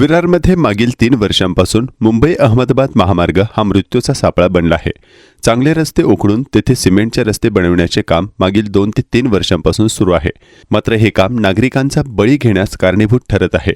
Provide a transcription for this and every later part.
विरारमध्ये मागील तीन वर्षांपासून मुंबई अहमदाबाद महामार्ग हा मृत्यूचा सापळा बनला आहे. चांगले रस्ते उखडून तेथे सिमेंटचे रस्ते बनविण्याचे काम मागील दोन ते तीन वर्षांपासून सुरू आहे. मात्र हे काम नागरिकांचा बळी घेण्यास कारणीभूत ठरत आहे.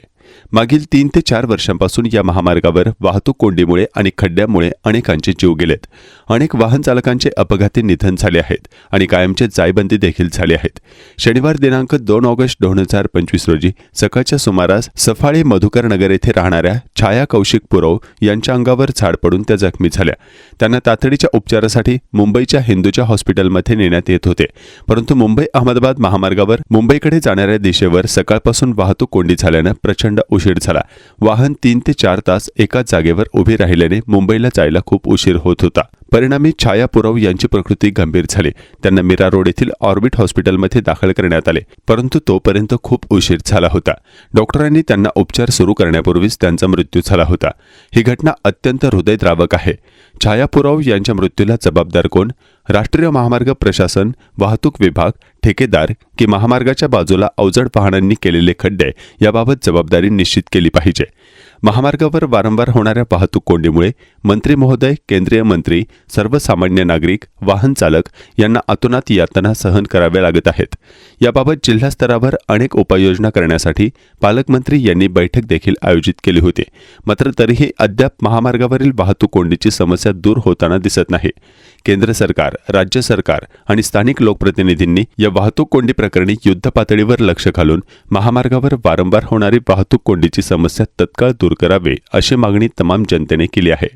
मागील तीन ते चार वर्षांपासून या महामार्गावर वाहतूक कोंडीमुळे आणि खड्ड्यामुळे अनेकांचे जीव गेलेत. अनेक वाहन चालकांचे अपघाती निधन झाले आहेत आणि कायमचे जायबंदी देखील झाले आहेत. शनिवार दिनांक दोन ऑगस्ट दोन हजार पंचवीस रोजी सकाळच्या सुमारास सफाळे मधुकर नगर येथे राहणाऱ्या छाया कौशिक पुरव यांच्या अंगावर झाड पडून त्या जखमी झाल्या. त्यांना तातडीच्या उपचारासाठी मुंबईच्या हिंदूच्या हॉस्पिटलमध्ये नेण्यात येत होते. परंतु मुंबई अहमदाबाद महामार्गावर मुंबईकडे जाणाऱ्या दिशेवर सकाळपासून वाहतूक कोंडी झाल्यानं प्रचंड उशीर झाला. वाहन तीन ते चार तास एकाच जागेवर उभे राहिल्याने मुंबईला जायला खूप उशीर होत होता. परिणामी छाया पुरव यांची प्रकृती गंभीर झाली. त्यांना मीरा रोड येथील ऑर्बिट हॉस्पिटलमध्ये दाखल करण्यात आले. परंतु तोपर्यंत खूप उशीर झाला होता. डॉक्टरांनी त्यांना उपचार सुरू करण्यापूर्वीच त्यांचा मृत्यू झाला होता. ही घटना अत्यंत हृदयद्रावक आहे. छाया पुरव यांच्या मृत्यूला जबाबदार कोण? राष्ट्रीय महामार्ग प्रशासन वाहतूक विभाग ठेकेदार की महामार्गाच्या बाजूला अवजड वाहनांनी केलेले खड्डे याबाबत जबाबदारी निश्चित केली पाहिजे. महामार्गावर वारंवार होणाऱ्या वाहतूक कोंडीमुळे मंत्री महोदय केंद्रीय मंत्री सर्वसामान्य नागरिक वाहन चालक यांना अतोनात यातना सहन कराव्या लागत आहेत. याबाबत जिल्हा स्तरावर अनेक उपाययोजना करण्यासाठी पालकमंत्री यांनी बैठक देखील आयोजित केली होती. मात्र तरीही अद्याप महामार्गावरील वाहतूक कोंडीची समस्या दूर होताना दिसत नाही. केंद्र सरकार राज्य सरकार आणि स्थानिक लोकप्रतिनिधींनी या वाहतूक कोंडी प्रकरणी युद्ध पातळीवर लक्ष घालून महामार्गावर वारंवार होणारी वाहतूक कोंडीची समस्या तत्काळ दूर करावी अशी मागणी तमाम जनतेने केली आहे.